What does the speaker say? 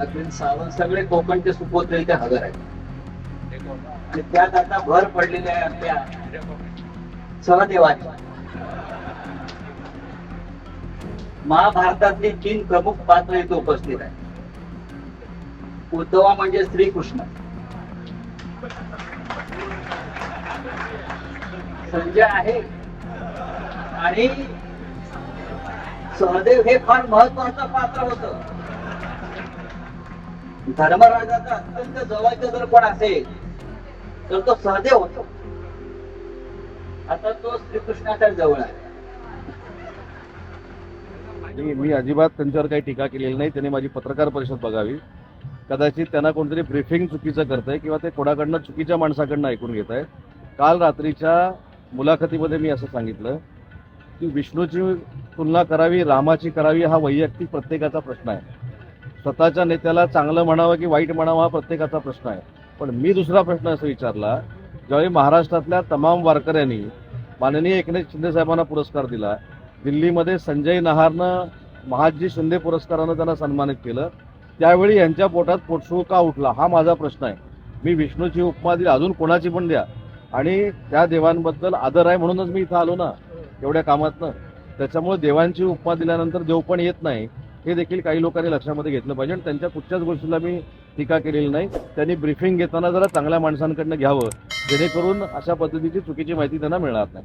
अरविंद सावंत सगळे कोकणचे सुपोत्र इथे हजर आहेत. आणि त्यात आता भर पडलेली आहे आपल्या सहदेवाची महाभारतातली तीन प्रमुख पात्र इथे उपस्थित आहे उद्धवा म्हणजे श्रीकृष्ण. संजय आहे. आणि सहदेव हे फार महत्वाचं पात्र होत. धर्मराजाचा अत्यंत जवळचा जर कोण असेल तर तो सहदेव होतो. आता तो श्रीकृष्णाच्या जवळ आहे. मी मी अजिबात त्यांच्यावर काही टीका केलेली नाही. त्यांनी माझी पत्रकार परिषद बघावी. कदाचित त्यांना कोणतरी ब्रीफिंग चुकीचं करतंय किंवा ते कोणाकडनं चुकीच्या माणसाकडनं ऐकून घेत आहे काल रात्रीच्या मुलाखतीमध्ये मी असं सांगितलं की विष्णूची तुलना करावी रामाची करावी हा वैयक्तिक प्रत्येकाचा प्रश्न आहे. स्वतःच्या नेत्याला चांगलं म्हणावं की वाईट म्हणावं हा प्रत्येकाचा प्रश्न आहे. पण मी दुसरा प्रश्न असं विचारला ज्यावेळी महाराष्ट्रातल्या तमाम वारकऱ्यांनी माननीय एकनाथ शिंदे साहेबांना पुरस्कार दिला दिल्लीमध्ये संजय नहारनं महाजी शिंदे पुरस्कारानं त्यांना सन्मानित केलं त्यावेळी यांच्या पोटात पोटसूळ का उठला हा माझा प्रश्न आहे. मी विष्णूची उपमा दिली अजून कोणाची पण द्या. आणि त्या देवांबद्दल आदर आहे म्हणूनच मी इथं आलो ना एवढ्या कामातनं. त्याच्यामुळे देवांची उपमा दिल्यानंतर देव पण येत नाही. हे देखील काही लोकांनी लक्षामध्ये घेतलं पाहिजे. आणि त्यांच्या कुठच्याच गोष्टीला मी टीका केलेली नाही. त्यांनी ब्रीफिंग घेताना जरा चांगल्या माणसांकडनं घ्यावं. जेणेकरून अशा पद्धतीची चुकीची माहिती त्यांना मिळणार नाही.